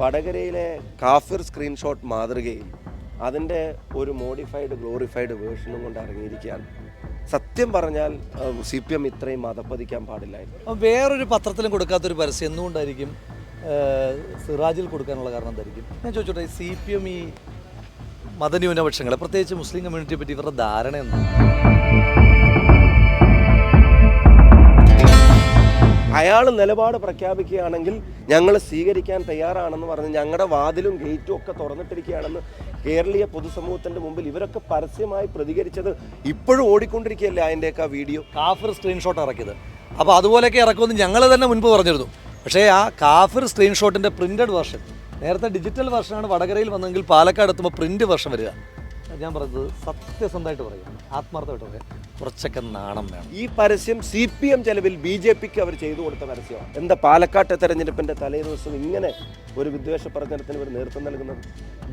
വടകരയിലെ കാഫിർ സ്ക്രീൻഷോട്ട് മാതൃകയിൽ അതിന്റെ ഒരു മോഡിഫൈഡ് ഗ്ലോറിഫൈഡ് വേർഷനും കൊണ്ട് ഇറങ്ങിയിരിക്കുകയാണ്. സത്യം പറഞ്ഞാൽ സി പി എം ഇത്രയും മതപ്പതിക്കാൻ പാടില്ലായിരുന്നു. വേറൊരു പത്രത്തിലും കൊടുക്കാത്തൊരു പരസ്യം എന്തുകൊണ്ടായിരിക്കും സിറാജിൽ കൊടുക്കാനുള്ള കാരണം എന്തായിരിക്കും? ഞാൻ ചോദിച്ചോട്ടെ സി പി എം ഈ മതന്യൂനപക്ഷങ്ങളെ പ്രത്യേകിച്ച് മുസ്ലിം കമ്മ്യൂണിറ്റിയെ പറ്റി ഇവരുടെ ധാരണ എന്താണ്? അയാൾ നിലപാട് പ്രഖ്യാപിക്കുകയാണെങ്കിൽ ഞങ്ങൾ സ്വീകരിക്കാൻ തയ്യാറാണെന്ന് പറഞ്ഞ് ഞങ്ങളുടെ വാതിലും ഗേറ്റും ഒക്കെ തുറന്നിട്ടിരിക്കുകയാണെന്ന് കേരളീയ പൊതുസമൂഹത്തിന്റെ മുമ്പിൽ ഇവരൊക്കെ പരസ്യമായി പ്രതികരിച്ചത് ഇപ്പോഴും ഓടിക്കൊണ്ടിരിക്കുകയല്ലേ അതിന്റെയൊക്കെ വീഡിയോ? കാഫിർ സ്ക്രീൻഷോട്ട് ഇറക്കിയത്. അപ്പോൾ അതുപോലെയൊക്കെ ഇറക്കുമെന്ന് ഞങ്ങൾ തന്നെ മുൻപ് പറഞ്ഞിരുന്നു. പക്ഷേ ആ കാഫിർ സ്ക്രീൻഷോട്ടിന്റെ പ്രിന്റഡ് വെർഷൻ നേരത്തെ ഡിജിറ്റൽ വെർഷനാണ് വടകരയിൽ വന്നെങ്കിൽ പാലക്കാട് എത്തുമ്പോൾ പ്രിന്റ് വെർഷൻ വരിക. ഞാൻ പറഞ്ഞത് സത്യസന്ധമായിട്ട് പറയാം. ആത്മാർത്ഥമായിട്ട് പറയാം. കുറച്ചൊക്കെ നാണം വേണം. ഈ പരസ്യം സി പി എം ചെലവിൽ ബി ജെ പിക്ക് അവർ ചെയ്തു കൊടുത്ത പരസ്യമാണ്. എന്താ പാലക്കാട്ടെ തെരഞ്ഞെടുപ്പിന്റെ തലേ ദിവസം ഇങ്ങനെ ഒരു വിദ്വേഷ പ്രചരണത്തിന് ഇവർ നേതൃത്വം നൽകുന്നത്?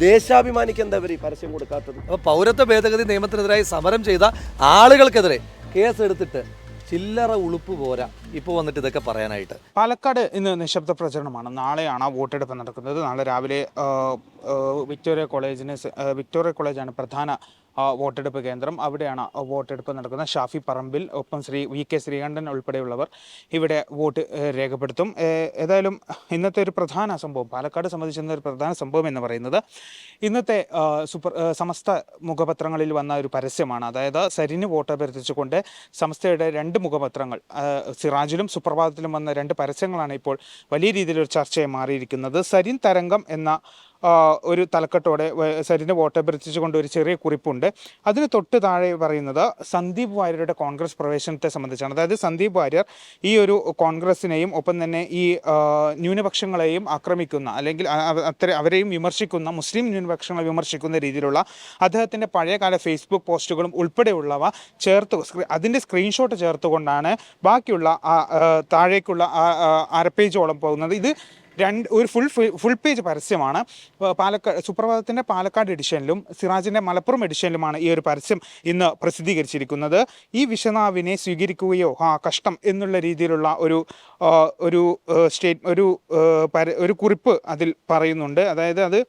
ദേശാഭിമാനിക്ക് എന്താ ഇവർ ഈ പരസ്യം കൊടുക്കാത്തത്? അപ്പോൾ പൗരത്വ ഭേദഗതി നിയമത്തിനെതിരായി സമരം ചെയ്ത ആളുകൾക്കെതിരെ കേസ് എടുത്തിട്ട് ചില്ലറ ഉളുപ്പ് പോരാ. ഇപ്പോൾ വന്നിട്ട് ഇതൊക്കെ പറയാനായിട്ട്. പാലക്കാട് ഇന്ന് നിശബ്ദ പ്രചരണമാണ്. നാളെയാണ് വോട്ടെടുപ്പ് നടക്കുന്നത്. നാളെ രാവിലെ വിക്ടോറിയ കോളേജിന് വിക്ടോറിയ കോളേജാണ് പ്രധാന വോട്ടെടുപ്പ് കേന്ദ്രം. അവിടെയാണ് വോട്ടെടുപ്പ് നടക്കുന്നത്. ഷാഫി പറമ്പിൽ ഒപ്പം ശ്രീ വി കെ ശ്രീകണ്ഠൻ ഉൾപ്പെടെയുള്ളവർ ഇവിടെ വോട്ട് രേഖപ്പെടുത്തും. ഏതായാലും ഇന്നത്തെ ഒരു പ്രധാന സംഭവം പാലക്കാട് സംബന്ധിച്ചിരുന്ന ഒരു പ്രധാന സംഭവം എന്ന് പറയുന്നത് ഇന്നത്തെ സൂപ്പർ സമസ്ത മുഖപത്രങ്ങളിൽ വന്ന ഒരു പരസ്യമാണ്. അതായത് സരിന് വോട്ട് അഭ്യർത്ഥിച്ചുകൊണ്ട് സമസ്തയുടെ രണ്ട് മുഖപത്രങ്ങൾ ആ, സിറാജിലും സുപ്രഭാതത്തിലും വന്ന രണ്ട് പരസ്യങ്ങളാണ് ഇപ്പോൾ വലിയ രീതിയിലൊരു ചർച്ചയായി മാറിയിരിക്കുന്നത്. സരിൻ തരംഗം എന്ന ഒരു തലക്കെട്ടോടെ സരിന് വോട്ട് അഭ്യർത്ഥിച്ചുകൊണ്ട് ഒരു ചെറിയ കുറിപ്പുണ്ട്. അതിന് തൊട്ട് താഴെ പറയുന്നത് സന്ദീപ് വാര്യരുടെ കോൺഗ്രസ് പ്രവേശനത്തെ സംബന്ധിച്ചാണ്. അതായത് സന്ദീപ് വാര്യർ ഈ ഒരു കോൺഗ്രസിനെയും ഒപ്പം തന്നെ ഈ ന്യൂനപക്ഷങ്ങളെയും ആക്രമിക്കുന്ന അല്ലെങ്കിൽ അത്ര അവരെയും വിമർശിക്കുന്ന മുസ്ലിം ന്യൂനപക്ഷങ്ങളെ വിമർശിക്കുന്ന രീതിയിലുള്ള അദ്ദേഹത്തിന്റെ പഴയകാല ഫേസ്ബുക്ക് പോസ്റ്റുകളും ഉൾപ്പെടെയുള്ളവ ചേർത്ത് അതിന്റെ സ്ക്രീൻഷോട്ട് ചേർത്തുകൊണ്ടാണ് ബാക്കിയുള്ള താഴേക്കുള്ള അര പേജോളം പോകുന്നത്. ഇത് രണ്ട് ഒരു ഫുൾ ഫുൾ പേജ് പരസ്യമാണ്. പാലക്കാട് സുപ്രഭാതത്തിന്റെ പാലക്കാട് എഡിഷനിലും സിറാജിന്റെ മലപ്പുറം എഡിഷനിലുമാണ് ഈ ഒരു പരസ്യം ഇന്ന് പ്രസിദ്ധീകരിച്ചിരിക്കുന്നത്. ഈ വിഷനാവിനെ സ്വീകരിക്കുകയോ ആ കഷ്ടം എന്നുള്ള രീതിയിലുള്ള ഒരു ഒരു സ്റ്റേറ്റ് ഒരു ഒരു കുറിപ്പ് അതിൽ പറയുന്നുണ്ട്. അതായത് അത്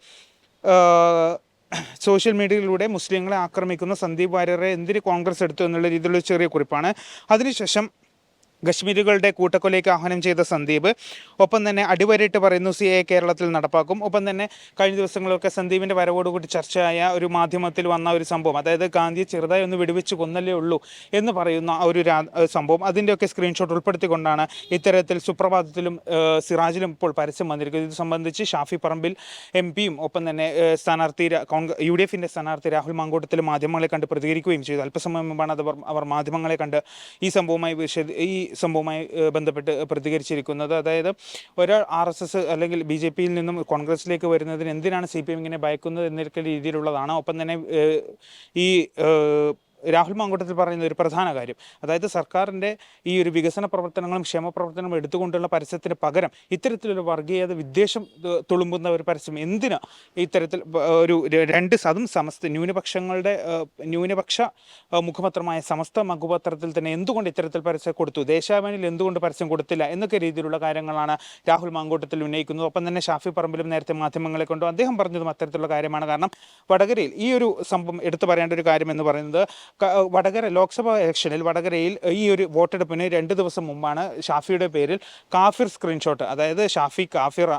സോഷ്യൽ മീഡിയയിലൂടെ മുസ്ലിങ്ങളെ ആക്രമിക്കുന്ന സന്ദീപ് വാര്യരെ എന്തിന് കോൺഗ്രസ് എടുത്തു എന്നുള്ള രീതിയിലുള്ള ചെറിയ കുറിപ്പാണ്. അതിനുശേഷം കശ്മീരികളുടെ കൂട്ടക്കൊലയ്ക്ക് ആഹ്വാനം ചെയ്ത സന്ദീപ് ഒപ്പം തന്നെ അടിവരയിട്ട് പറയുന്നു സി എ കേരളത്തിൽ നടപ്പാക്കും. ഒപ്പം തന്നെ കഴിഞ്ഞ ദിവസങ്ങളൊക്കെ സന്ദീപിന്റെ വരവോടുകൂടി ചർച്ചയായ ഒരു മാധ്യമത്തിൽ വന്ന ഒരു സംഭവം അതായത് ഗാന്ധിയെ ചെറുതായി ഒന്ന് വിടുവിച്ച് കൊന്നല്ലേ ഉള്ളൂ എന്ന് പറയുന്ന ആ ഒരു സംഭവം. അതിന്റെയൊക്കെ സ്ക്രീൻഷോട്ട് ഉൾപ്പെടുത്തിക്കൊണ്ടാണ് ഇത്തരത്തിൽ സുപ്രഭാതത്തിലും സിറാജിലും ഇപ്പോൾ പരസ്യം വന്നിരിക്കുന്നത്. ഇത് സംബന്ധിച്ച് ഷാഫി പറമ്പിൽ എം പിയും ഒപ്പം തന്നെ സ്ഥാനാർത്ഥി കോൺഗ്രസ് യു ഡി എഫിന്റെ സ്ഥാനാർത്ഥി രാഹുൽ മാങ്കോട്ടത്തിൽ മാധ്യമങ്ങളെ കണ്ട് പ്രതികരിക്കുകയും ചെയ്തു. അല്പസമയം മുമ്പാണ് അത് അവർ- മാധ്യമങ്ങളെ കണ്ട് ഈ സംഭവമായി വിശദ ഈ സംഭവവുമായി ബന്ധപ്പെട്ട് പ്രതികരിച്ചിരിക്കുന്നത്. അതായത് ഒരാൾ ആർ എസ് എസ് അല്ലെങ്കിൽ ബി ജെ പിയിൽ നിന്നും കോൺഗ്രസിലേക്ക് വരുന്നതിന് എന്തിനാണ് സി പി എം ഇങ്ങനെ ഭയക്കുന്നത് എന്നൊക്കെ രീതിയിലുള്ളതാണ്. ഒപ്പം തന്നെ ഈ രാഹുൽ മാങ്കൂട്ടത്തിൽ പറയുന്ന ഒരു പ്രധാന കാര്യം. അതായത് സർക്കാരിന്റെ ഈ ഒരു വികസന പ്രവർത്തനങ്ങളും ക്ഷേമ പ്രവർത്തനങ്ങളും എടുത്തുകൊണ്ടുള്ള പരസ്യത്തിന് പകരം ഇത്തരത്തിലൊരു വർഗീയത വിദ്വേഷം തുളുമ്പുന്ന ഒരു പരസ്യം എന്തിന് ഇത്തരത്തിൽ ഒരു രണ്ട് അതും സമസ്ത ന്യൂനപക്ഷങ്ങളുടെ ന്യൂനപക്ഷ മുഖപത്രമായ സമസ്ത മുഖപത്രത്തിൽ തന്നെ എന്തുകൊണ്ട് ഇത്തരത്തിൽ പരസ്യം കൊടുത്തു? ദേശാഭിമാനിയിൽ എന്തുകൊണ്ട് പരസ്യം കൊടുത്തില്ല? എന്നൊക്കെ രീതിയിലുള്ള കാര്യങ്ങളാണ് രാഹുൽ മാങ്കൂട്ടത്തിൽ ഉന്നയിക്കുന്നത്. ഒപ്പം തന്നെ ഷാഫി പറമ്പിലും നേരത്തെ മാധ്യമങ്ങളെ കൊണ്ടു അദ്ദേഹം പറഞ്ഞതും അത്തരത്തിലുള്ള കാര്യമാണ്. കാരണം വടകരയിൽ ഈ ഒരു സംഭവം എടുത്തു പറയേണ്ട ഒരു കാര്യം എന്ന് പറയുന്നത് വടകര ലോക്സഭാ ഇലക്ഷനിൽ വടകരയിൽ ഈ ഒരു വോട്ടെടുപ്പിന് രണ്ട് ദിവസം മുമ്പാണ് ഷാഫിയുടെ പേരിൽ കാഫിർ സ്ക്രീൻഷോട്ട് അതായത് ഷാഫി കാഫിർ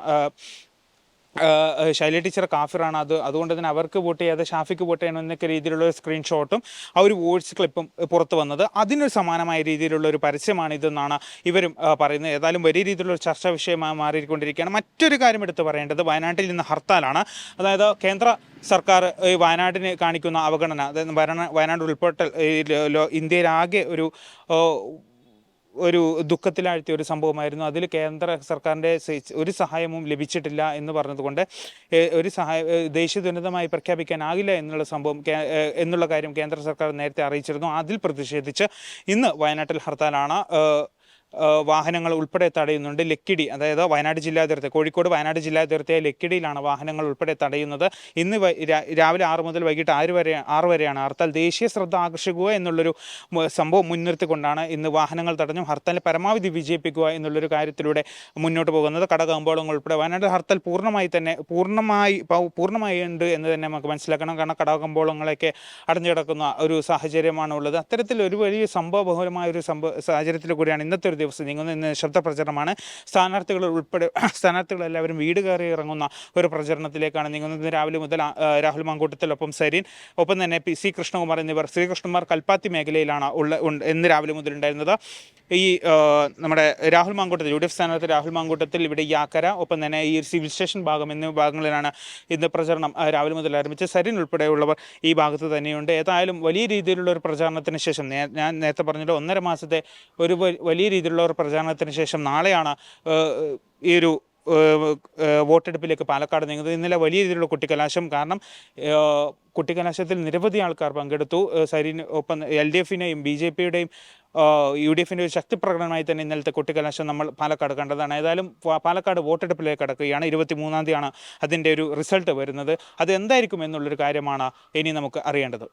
ശൈല ടീച്ചർ കാഫിറാണ്. അത് അതുകൊണ്ട് തന്നെ അവർക്ക് വോട്ട് ചെയ്യാതെ ഷാഫിക്ക് വോട്ട് ചെയ്യണം എന്നൊക്കെ രീതിയിലുള്ള ഒരു സ്ക്രീൻഷോട്ടും ആ ഒരു വോയിസ് ക്ലിപ്പും പുറത്ത് വന്നത് അതിനൊരു സമാനമായ രീതിയിലുള്ള ഒരു പരസ്യമാണ് ഇതെന്നാണ് ഇവരും പറയുന്നത്. ഏതായാലും വലിയ രീതിയിലുള്ള ഒരു ചർച്ചാ വിഷയമായി മാറിക്കൊണ്ടിരിക്കുകയാണ്. മറ്റൊരു കാര്യം എടുത്ത് പറയേണ്ടത് വയനാട്ടിൽ ഇന്ന് ഹർത്താലാണ്. അതായത് കേന്ദ്ര സർക്കാർ ഈ വയനാടിന് കാണിക്കുന്ന അവഗണന അതായത് വയനാട് വയനാട് ഉൾപ്പെട്ട ഈ ലോ- ലോ- ഇന്ത്യയിലാകെ ഒരു ഒരു ദുഃഖത്തിലാഴ്ത്തിയ ഒരു സംഭവമായിരുന്നു. അതിൽ കേന്ദ്ര സർക്കാരിന്റെ ഒരു സഹായവും ലഭിച്ചിട്ടില്ല എന്ന് പറഞ്ഞതുകൊണ്ട് ഒരു സഹായ ദേശീയ ദുരന്തമായി പ്രഖ്യാപിക്കാനാകില്ല എന്നുള്ള സംഭവം എന്നുള്ള കാര്യം കേന്ദ്ര സർക്കാർ നേരത്തെ അറിയിച്ചിരുന്നു. അതിൽ പ്രതിഷേധിച്ച് ഇന്ന് വയനാട്ടിൽ ഹർത്താലാണ് വാഹനങ്ങൾ ഉൾപ്പെടെ തടയുന്നുണ്ട്. ലക്കിടി അതായത് വയനാട് ജില്ലാ അതിർത്തി കോഴിക്കോട് വയനാട് ജില്ലാ അതിർത്തിയായ ലക്കിടിയിലാണ് വാഹനങ്ങൾ ഉൾപ്പെടെ തടയുന്നത്. ഇന്ന് രാവിലെ ആറ് മുതൽ വൈകിട്ട് ആറ് വരെ ആറ് വരെയാണ് ഹർത്താൽ. ദേശീയ ശ്രദ്ധ ആകർഷിക്കുക എന്നുള്ളൊരു സംഭവം മുൻനിർത്തിക്കൊണ്ടാണ് ഇന്ന് വാഹനങ്ങൾ തടഞ്ഞും ഹർത്താലിനെ പരമാവധി വിജയിപ്പിക്കുക എന്നുള്ളൊരു കാര്യത്തിലൂടെ മുന്നോട്ട് പോകുന്നത്. കടകമ്പോളങ്ങൾ ഉൾപ്പെടെ വയനാട് ഹർത്താൽ പൂർണമായി തന്നെ പൂർണമായി പൂർണമായി ഉണ്ട് എന്ന് തന്നെ നമുക്ക് മനസ്സിലാക്കണം. കാരണം കടകമ്പോളങ്ങളൊക്കെ അടഞ്ഞു കിടക്കുന്ന ഒരു സാഹചര്യമാണ് ഉള്ളത് അത്തരത്തിൽ ഒരു വലിയ സംഭവബഹുലമായ ഒരു സംഭവ സാഹചര്യത്തിൽ കൂടിയാണ് ഇന്നത്തെ ഒരു ദിവസം നീങ്ങുന്ന ഇന്ന് ശബ്ദ പ്രചരണമാണ് സ്ഥാനാർത്ഥികൾ ഉൾപ്പെടെ സ്ഥാനാർത്ഥികൾ എല്ലാവരും വീട് കയറി ഇറങ്ങുന്ന ഒരു പ്രചരണത്തിലേക്കാണ് നീങ്ങുന്നത്. രാവിലെ മുതൽ രാഹുൽ മാങ്കൂട്ടത്തിലൊപ്പം സരീൻ ഒപ്പം തന്നെ പി സി കൃഷ്ണകുമാർ എന്നിവർ. ശ്രീകൃഷ്ണകുമാർ കൽപ്പാത്തി മേഖലയിലാണ് ഉള്ള ഇന്ന് രാവിലെ മുതൽ ഉണ്ടായിരുന്നത് ഈ നമ്മുടെ Rahul Mankoottathil U D F സ്ഥാനാർത്ഥി രാഹുൽ മാങ്കൂട്ടത്തിൽ ഇവിടെ യാക്കര ഒപ്പം തന്നെ ഈ സിവിൽ സ്റ്റേഷൻ ഭാഗം എന്നീ ഭാഗങ്ങളിലാണ് ഇന്ന് പ്രചരണം രാവിലെ മുതൽ ആരംഭിച്ച് സരിൻ ഉൾപ്പെടെയുള്ളവർ ഈ ഭാഗത്ത് തന്നെയുണ്ട്. ഏതായാലും വലിയ രീതിയിലുള്ള ഒരു പ്രചാരണത്തിന് ശേഷം ഞാൻ നേരത്തെ പറഞ്ഞല്ലോ ഒന്നര മാസത്തെ ഒരു വലിയ രീതിയിലുള്ള ഒരു പ്രചാരണത്തിന് ശേഷം നാളെയാണ് ഈ ഒരു വോട്ടെടുപ്പിലേക്ക് പാലക്കാട് നീങ്ങുന്നത്. ഇന്നലെ വലിയ രീതിയിലുള്ള കുട്ടിക്കലാശം കാരണം കുട്ടിക്കലാശത്തിൽ നിരവധി ആൾക്കാർ പങ്കെടുത്തു. സരീന് ഒപ്പം എൽ ഡി എഫിനെയും ബി ജെ പിയുടെയും യു ഡി എഫിന്റെ ഒരു ശക്തി പ്രകടനമായി തന്നെ ഇന്നലത്തെ കുട്ടിക്കലാശം നമ്മൾ പാലക്കാട് കണ്ടതാണ്. ഏതായാലും പാലക്കാട് വോട്ടെടുപ്പിലേക്ക് കടക്കുകയാണ്. ഇരുപത്തി മൂന്നാം തീയതിയാണ് അതിന്റെ ഒരു റിസൾട്ട് വരുന്നത്. അത് എന്തായിരിക്കും എന്നുള്ളൊരു കാര്യമാണ് ഇനി നമുക്ക് അറിയേണ്ടത്.